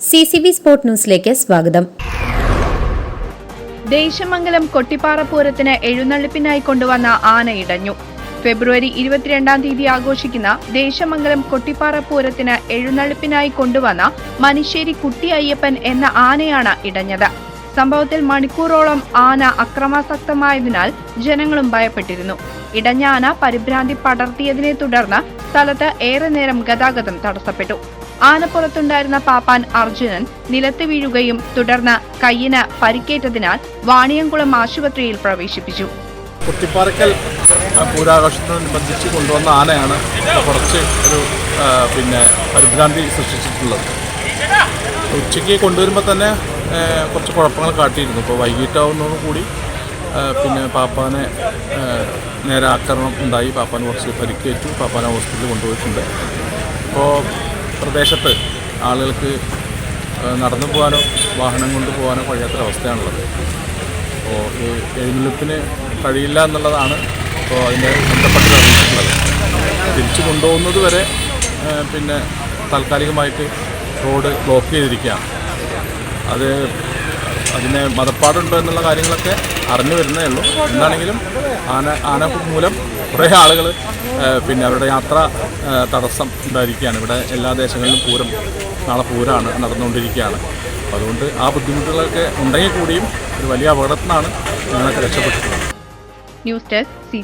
C C ന്യൂസിലേക്ക് സ്വാഗതം. ദേശമംഗലം കൊട്ടിപ്പാറ പൂരത്തിന് എഴുന്നള്ളിപ്പിനായി കൊണ്ടുവന്ന ആന ഇടഞ്ഞു. ഫെബ്രുവരി ഇരുപത്തിരണ്ടാം തീയതി ആഘോഷിക്കുന്ന ദേശമംഗലം കൊട്ടിപ്പാറ പൂരത്തിന് എഴുന്നള്ളിപ്പിനായി കൊണ്ടുവന്ന മനുഷ്യരി കുട്ടി അയ്യപ്പൻ എന്ന ആനയാണ് ഇടഞ്ഞത്. സംഭവത്തിൽ മണിക്കൂറോളം ആന അക്രമാസക്തമായതിനാൽ ജനങ്ങളും ഭയപ്പെട്ടിരുന്നു. ഇടഞ്ഞ ആന പരിഭ്രാന്തി പടർത്തിയതിനെ തുടർന്ന് സ്ഥലത്ത് ഏറെ നേരം ഗതാഗതം തടസ്സപ്പെട്ടു. ആനപ്പുറത്തുണ്ടായിരുന്ന പാപ്പാൻ അർജുനൻ നിലത്ത് വീഴുകയും തുടർന്ന് കയ്യിന് പരിക്കേറ്റതിനാൽ വാണിയംകുളം ആശുപത്രിയിൽ പ്രവേശിപ്പിച്ചു. കുട്ടിപ്പാറക്കൽ പൂരാഘോഷത്തോടനുബന്ധിച്ച് കൊണ്ടുവന്ന ആനയാണ് കുറച്ച് ഒരു പിന്നെ പരിഭ്രാന്തി സൃഷ്ടിച്ചിട്ടുള്ളത്. ഉച്ചയ്ക്ക് കൊണ്ടുവരുമ്പോൾ തന്നെ കുറച്ച് കുഴപ്പങ്ങൾ കാട്ടിയിരുന്നു. ഇപ്പോൾ വൈകിട്ടാവുന്നതോടു കൂടി പിന്നെ പാപ്പാനെ നേരെ ആക്രമണം ഉണ്ടായി. പാപ്പാന് കുറച്ച് പരിക്കേറ്റു. പാപ്പാനെ ഹോസ്പിറ്റലിൽ കൊണ്ടുപോയിട്ടുണ്ട്. ഇപ്പോൾ പ്രദേശത്ത് ആളുകൾക്ക് നടന്നു പോകാനോ വാഹനം കൊണ്ട് പോകാനോ കഴിയാത്തൊരവസ്ഥയാണുള്ളത് അപ്പോൾ ഈ എഴുന്നള്ളിപ്പിന് കഴിയില്ല എന്നുള്ളതാണ് ഇപ്പോൾ അതിന്റെ ബന്ധപ്പെട്ട് തിരിച്ചു കൊണ്ടുപോകുന്നത് വരെ പിന്നെ താൽക്കാലികമായിട്ട് റോഡ് ബ്ലോക്ക് ചെയ്തിരിക്കുകയാണ്. അത് അതിന് മതപ്പാടുണ്ടോ എന്നുള്ള കാര്യങ്ങളൊക്കെ അറിഞ്ഞു വരുന്നേ ഉള്ളൂ. എന്താണെങ്കിലും ആന ആന മൂലം കുറേ ആളുകൾ പിന്നെ അവരുടെ യാത്ര തടസ്സം ഉണ്ടായിരിക്കുകയാണ്. ഇവിടെ എല്ലാ ദേശങ്ങളിലും പൂരം നാളെ പൂരമാണ് നടന്നുകൊണ്ടിരിക്കുകയാണ്. അപ്പോൾ അതുകൊണ്ട് ആ ബുദ്ധിമുട്ടുകളൊക്കെ ഉണ്ടെങ്കിൽ കൂടിയും ഒരു വലിയ അപകടത്തിനാണ് ഞങ്ങളൊക്കെ രക്ഷപ്പെട്ടിട്ടുള്ളത്. News desk C